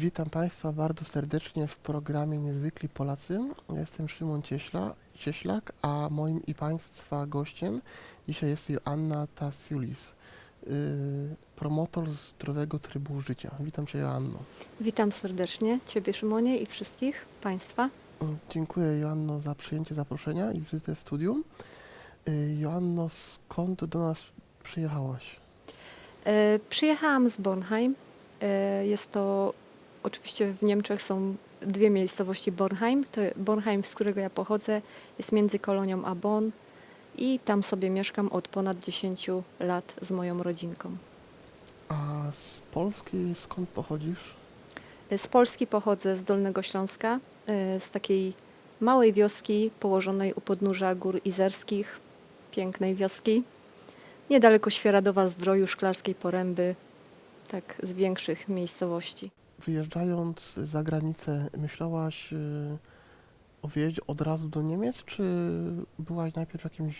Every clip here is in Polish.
Witam Państwa bardzo serdecznie w programie Niezwykli Polacy. Jestem Szymon Cieśla, Cieślak, a moim i Państwa gościem dzisiaj jest Joanna Tasiulis, yy, promotor zdrowego trybu życia. Witam Cię Joanno. Witam serdecznie Ciebie, Szymonie, i wszystkich Państwa. Dziękuję Joanno za przyjęcie zaproszenia i wizytę w studium. Yy, Joanno, skąd do nas przyjechałaś? E, przyjechałam z Bornheim. E, jest to, oczywiście w Niemczech są dwie miejscowości Bornheim. To Bornheim, z którego ja pochodzę, jest między Kolonią a Bonn i tam sobie mieszkam od ponad 10 lat z moją rodzinką. A z Polski skąd pochodzisz? E, Z Polski pochodzę z Dolnego Śląska, z takiej małej wioski położonej u podnóża Gór Izerskich, pięknej wioski, niedaleko Świeradowa Zdroju, Szklarskiej Poręby, tak z większych miejscowości. Wyjeżdżając za granicę, myślałaś y, o wyjeździe od razu do Niemiec, czy byłaś najpierw w jakimś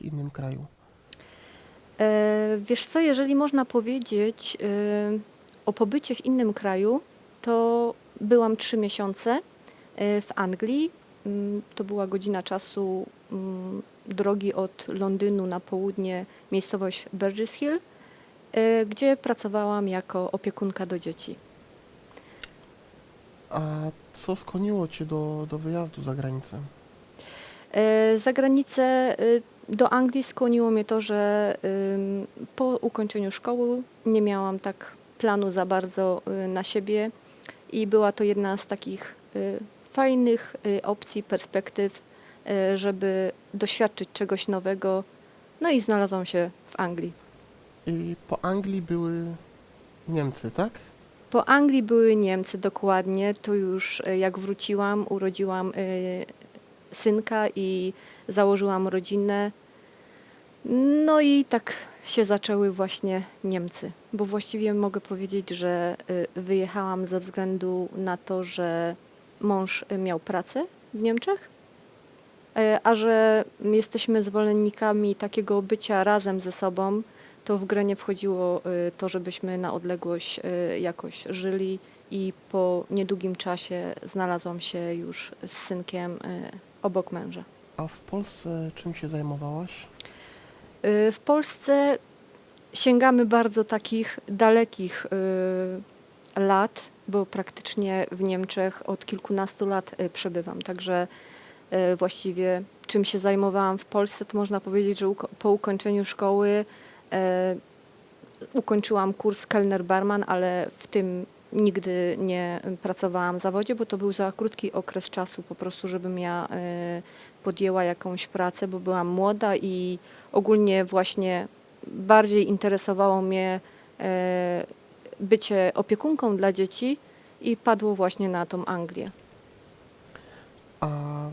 innym kraju? E, Wiesz co, jeżeli można powiedzieć e, o pobycie w innym kraju, to byłam trzy miesiące e, w Anglii. Mm, To była godzina czasu mm, drogi od Londynu na południe, miejscowość Burgess Hill, e, gdzie pracowałam jako opiekunka do dzieci. A co skłoniło Cię do, do wyjazdu za granicę? E, Za granicę y, do Anglii skłoniło mnie to, że po ukończeniu szkoły nie miałam tak planu za bardzo y, na siebie i była to jedna z takich y, fajnych y, opcji, perspektyw, y, żeby doświadczyć czegoś nowego. No i znalazłam się w Anglii. I po Anglii były Niemcy, tak? Po Anglii były Niemcy dokładnie. To już y, jak wróciłam, urodziłam synka i założyłam rodzinę. No i tak się zaczęły właśnie Niemcy, bo właściwie mogę powiedzieć, że wyjechałam ze względu na to, że mąż y, miał pracę w Niemczech, y, a że jesteśmy zwolennikami takiego bycia razem ze sobą, to w grę nie wchodziło y, to, żebyśmy na odległość y, jakoś żyli i po niedługim czasie znalazłam się już z synkiem obok męża. A w Polsce czym się zajmowałaś? W Polsce sięgamy bardzo takich dalekich lat, bo praktycznie w Niemczech od kilkunastu lat y, przebywam. Także y, właściwie czym się zajmowałam w Polsce, to można powiedzieć, że po ukończeniu szkoły y, ukończyłam kurs kelner barman, ale w tym nigdy nie pracowałam w zawodzie, bo to był za krótki okres czasu po prostu, żebym ja podjęła jakąś pracę, bo byłam młoda i ogólnie właśnie bardziej interesowało mnie bycie opiekunką dla dzieci i padło właśnie na tą Anglię. A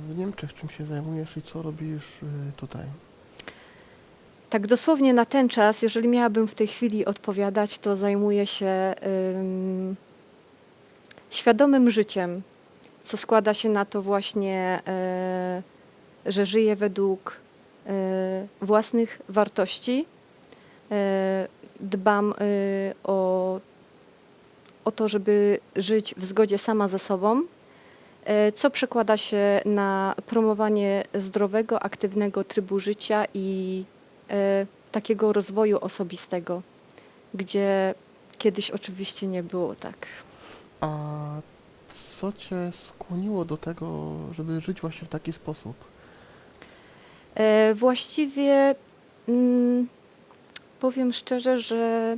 w Niemczech czym się zajmujesz i co robisz y, tutaj? Tak dosłownie na ten czas, jeżeli miałabym w tej chwili odpowiadać, to zajmuję się ym, świadomym życiem, co składa się na to właśnie, e, że żyję według e, własnych wartości. Dbam e, o, o to, żeby żyć w zgodzie sama ze sobą, e, co przekłada się na promowanie zdrowego, aktywnego trybu życia i e, takiego rozwoju osobistego, gdzie kiedyś oczywiście nie było tak. A co Cię skłoniło do tego, żeby żyć właśnie w taki sposób? E, właściwie mm, powiem szczerze, że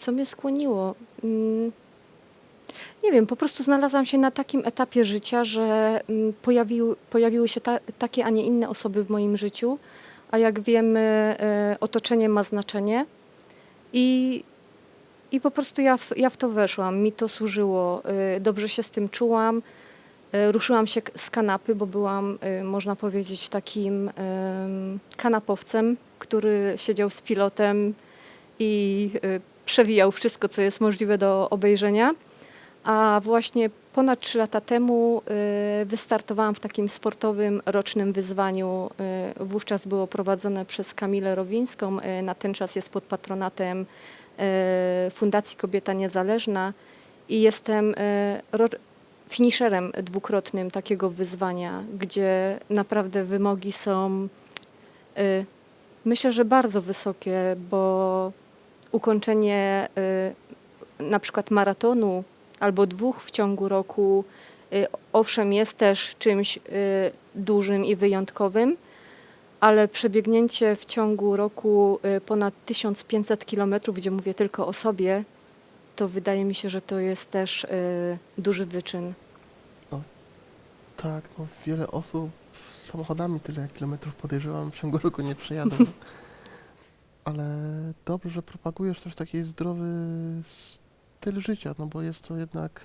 co mnie skłoniło? Mm, nie wiem, po prostu znalazłam się na takim etapie życia, że mm, pojawił, pojawiły się ta, takie, a nie inne osoby w moim życiu, a jak wiemy, e, otoczenie ma znaczenie i, i po prostu ja w, ja w to weszłam, mi to służyło, e, dobrze się z tym czułam. E, Ruszyłam się z kanapy, bo byłam, e, można powiedzieć, takim em, kanapowcem, który siedział z pilotem i e, przewijał wszystko, co jest możliwe do obejrzenia. A właśnie ponad 3 lata temu y, wystartowałam w takim sportowym rocznym wyzwaniu. y, Wówczas było prowadzone przez Kamilę Rowińską. y, Na ten czas jest pod patronatem Fundacji Kobieta Niezależna i jestem finisherem dwukrotnym takiego wyzwania, gdzie naprawdę wymogi są myślę, że bardzo wysokie, bo ukończenie y, na przykład maratonu albo dwóch w ciągu roku, y, owszem, jest też czymś y, dużym i wyjątkowym, ale przebiegnięcie w ciągu roku ponad 1500 kilometrów, gdzie mówię tylko o sobie, to wydaje mi się, że to jest też duży wyczyn. Tak, no wiele osób samochodami tyle kilometrów podejrzewam w ciągu roku nie przejadą. Ale dobrze, że propagujesz też taki zdrowy styl życia, no bo jest to jednak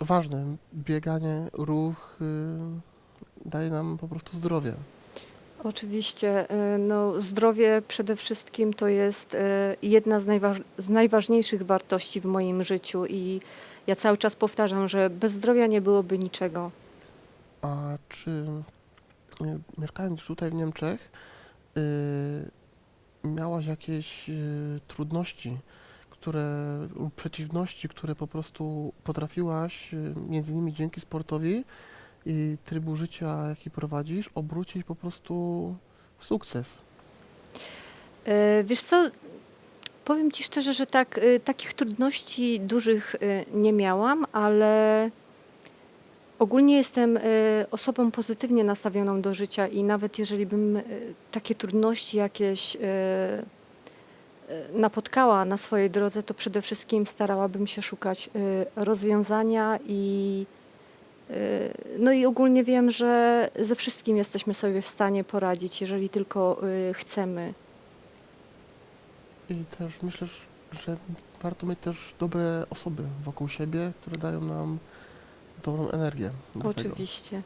ważne. Bieganie, ruch y, daje nam po prostu zdrowie. Oczywiście, y, no, zdrowie przede wszystkim to jest y, jedna z, najważ- z najważniejszych wartości w moim życiu i ja cały czas powtarzam, że bez zdrowia nie byłoby niczego. A czy y, mieszkając tutaj w Niemczech, y, miałaś jakieś y, trudności, które lub przeciwności, które po prostu potrafiłaś, y, między innymi dzięki sportowi i trybu życia, jaki prowadzisz, obrócić po prostu w sukces? Y, Wiesz co, powiem Ci szczerze, że tak, takich trudności dużych nie miałam, ale ogólnie jestem y, osobą pozytywnie nastawioną do życia i nawet jeżeli bym y, takie trudności jakieś y, napotkała na swojej drodze, to przede wszystkim starałabym się szukać rozwiązania i no i ogólnie wiem, że ze wszystkim jesteśmy sobie w stanie poradzić, jeżeli tylko chcemy. I też myślę, że warto mieć też dobre osoby wokół siebie, które dają nam dobrą energię. do tego. Oczywiście.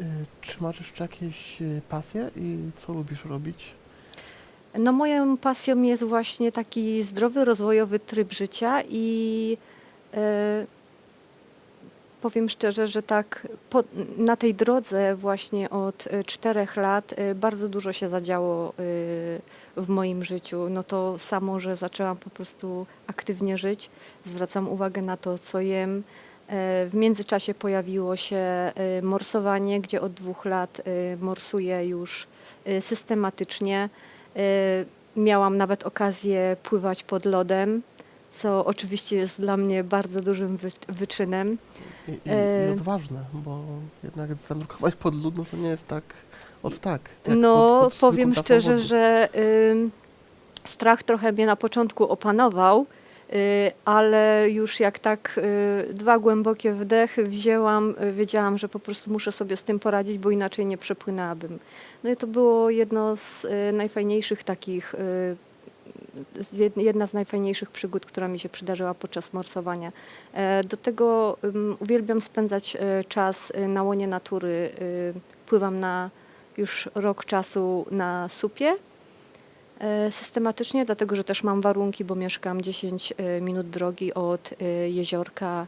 Y, Czy masz jeszcze jakieś y, pasje i co lubisz robić? No moją pasją jest właśnie taki zdrowy, rozwojowy tryb życia i e, powiem szczerze, że tak po, na tej drodze właśnie od czterech lat bardzo dużo się zadziało w moim życiu. No to samo, że zaczęłam po prostu aktywnie żyć, zwracam uwagę na to, co jem. W międzyczasie pojawiło się e, morsowanie, gdzie od dwóch lat e, morsuję już e, systematycznie. Miałam nawet okazję pływać pod lodem, co oczywiście jest dla mnie bardzo dużym wy- wyczynem. I, i, i odważne, bo jednak zanurkować pod lód, no to nie jest tak od tak. No, pod, pod powiem szczerze, że ym, strach trochę mnie na początku opanował, y, ale już jak tak y, dwa głębokie wdechy wzięłam, y, wiedziałam, że po prostu muszę sobie z tym poradzić, bo inaczej nie przepłynęłabym. No i to było jedno z y, najfajniejszych takich, y, jedna z najfajniejszych przygód, która mi się przydarzyła podczas morsowania. E, Do tego uwielbiam spędzać e, czas y, na łonie natury. y, Pływam na już rok czasu na supie systematycznie, dlatego że też mam warunki, bo mieszkam 10 e, minut drogi od e, jeziorka,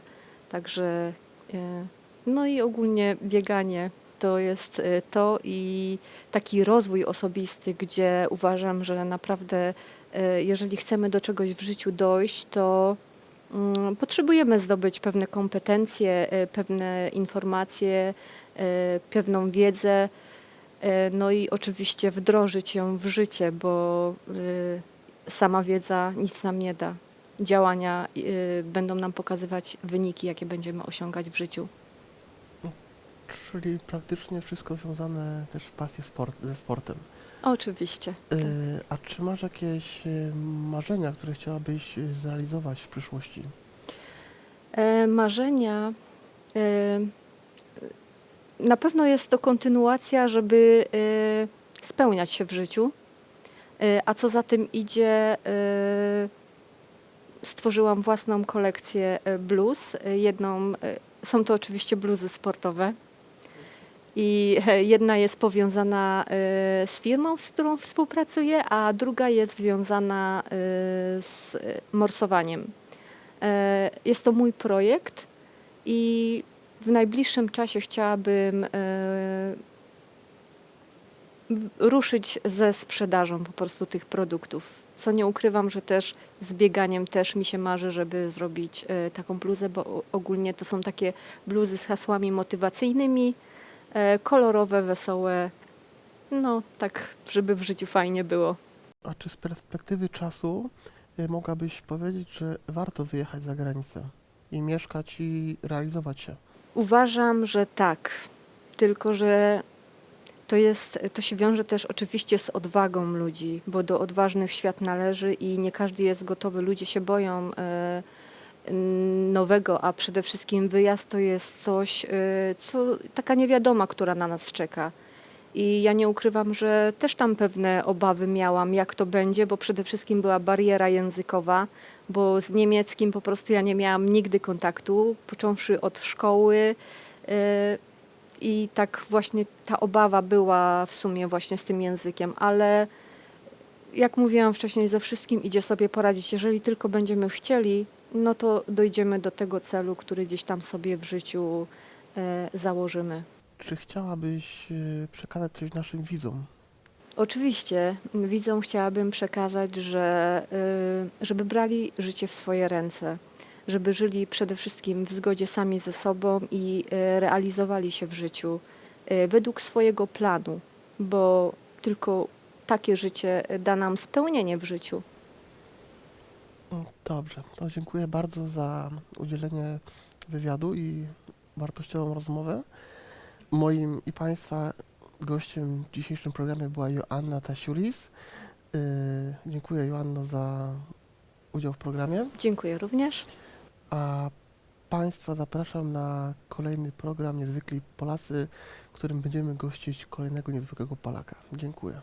także e, no i ogólnie bieganie to jest e, to i taki rozwój osobisty, gdzie uważam, że naprawdę e, jeżeli chcemy do czegoś w życiu dojść, to mm, potrzebujemy zdobyć pewne kompetencje, e, pewne informacje, e, pewną wiedzę, e, no i oczywiście wdrożyć ją w życie, bo y, sama wiedza nic nam nie da. Działania y, będą nam pokazywać wyniki, jakie będziemy osiągać w życiu. Czyli praktycznie wszystko związane też w pasję sport, ze sportem. Oczywiście. Y, a czy masz jakieś marzenia, które chciałabyś zrealizować w przyszłości? E, marzenia. Na pewno jest to kontynuacja, żeby e, spełniać się w życiu. E, a co za tym idzie, e, stworzyłam własną kolekcję bluz. Jedną, są to oczywiście bluzy sportowe. I e, jedna jest powiązana z firmą, z którą współpracuję, a druga jest związana z morsowaniem. E, Jest to mój projekt i w najbliższym czasie chciałabym e, ruszyć ze sprzedażą po prostu tych produktów. Co nie ukrywam, że też z bieganiem też mi się marzy, żeby zrobić e, taką bluzę, bo ogólnie to są takie bluzy z hasłami motywacyjnymi, e, kolorowe, wesołe. No, tak, żeby w życiu fajnie było. A czy z perspektywy czasu mogłabyś powiedzieć, że warto wyjechać za granicę i mieszkać i realizować się? Uważam, że tak. Tylko, że to jest, to się wiąże też oczywiście z odwagą ludzi, bo do odważnych świat należy i nie każdy jest gotowy. Ludzie się boją e, nowego, a przede wszystkim wyjazd to jest coś, e, co taka niewiadoma, która na nas czeka. I ja nie ukrywam, że też tam pewne obawy miałam, jak to będzie, bo przede wszystkim była bariera językowa, bo z niemieckim po prostu ja nie miałam nigdy kontaktu, począwszy od szkoły. e, I tak właśnie ta obawa była w sumie właśnie z tym językiem, ale jak mówiłam wcześniej, ze wszystkim idzie sobie poradzić. Jeżeli tylko będziemy chcieli, no to dojdziemy do tego celu, który gdzieś tam sobie w życiu e, założymy. Czy chciałabyś y, przekazać coś naszym widzom? Oczywiście widzom chciałabym przekazać, że y, żeby brali życie w swoje ręce, żeby żyli przede wszystkim w zgodzie sami ze sobą i y, realizowali się w życiu y, według swojego planu, bo tylko takie życie da nam spełnienie w życiu. Mm, Dobrze, to dziękuję bardzo za udzielenie wywiadu i wartościową rozmowę. Moim i Państwa gościem w dzisiejszym programie była Joanna Tasiulis. Yy, dziękuję Joanno za udział w programie, Dziękuję również. a Państwa zapraszam na kolejny program Niezwykli Polacy, w którym będziemy gościć kolejnego niezwykłego Polaka. Dziękuję.